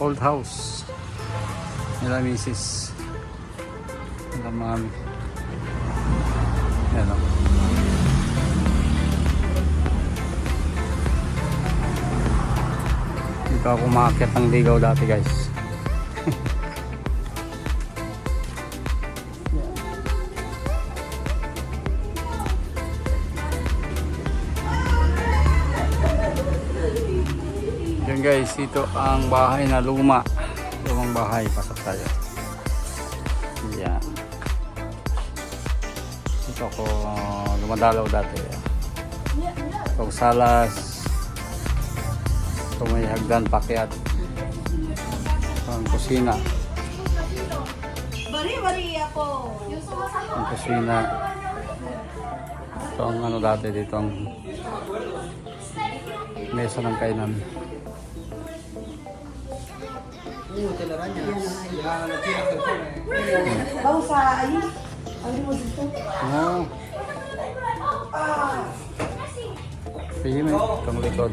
old house. Nila misis. Nila mami. Yan o. Dito ako umakit ng ligaw dati guys Guys, ito ang bahay na luma. Lumang bahay, pasok tayo. Yan. Ito ako lumadalaw dati. Ito ang salas. Ito may hagdan pakyat. Ito ang kusina. Bari-bari ako. Ang kusina. Ito ang ano dati dito ang mesa ng kainan. Bang sa ayun. Ano mo dito? Oo. Sige mo, itong likod.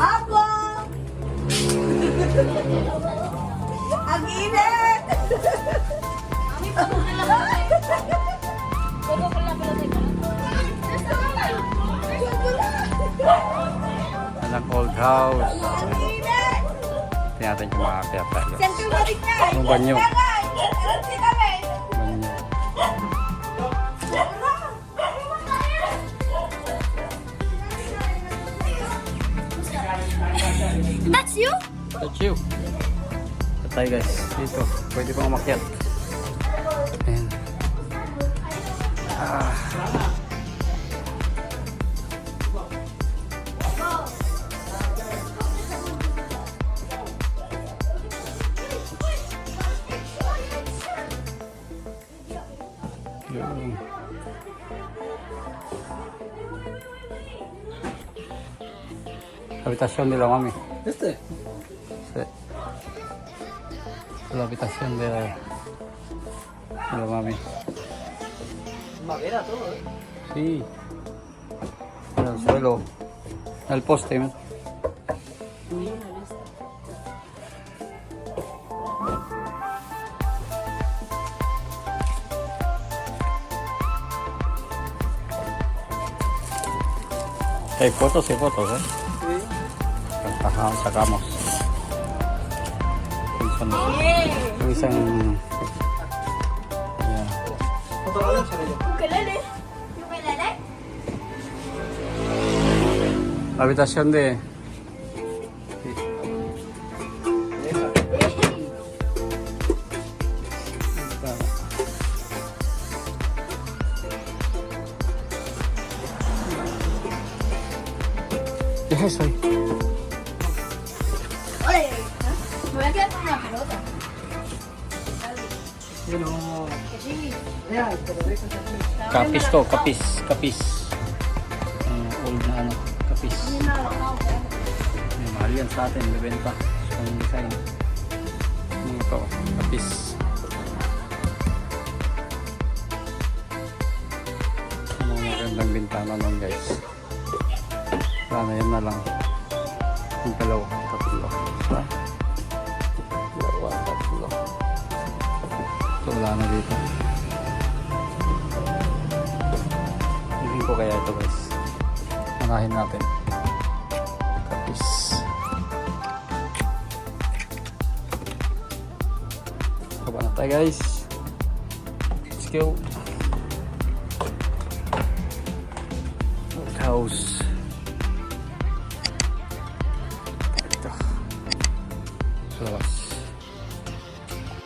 Ako! Ang init! Anak old house. Ang init! Natin kung makakaya tayo. Ang banyo. Banyo. That's you? That's you. Ito tayo guys. Dito. Pwede pang umakyat. Ayan. Ah. Habitasyon nila mami. Este. Sí. La habitación de la, de la mami. Madera todo, ¿eh? Sí. En el suelo. El poste. ¿no? Hay fotos y fotos, ¿eh? Saka, sakamos. Minsan, minsan. La habitación de... ¿Qué es eso? Kapis to, kapis, kapis. Ang old na ano, kapis. May mahal yan sa atin, bibenta. So, yung design. Ano ito, kapis. Ang mga magandang bintana nun guys. Sana yan na lang. Yung dalawa, tatlo. Isa. Wala na dito. Hindi ko kaya ito guys. Manahin natin. Kapis. Baba na tayo guys. Let's go. House.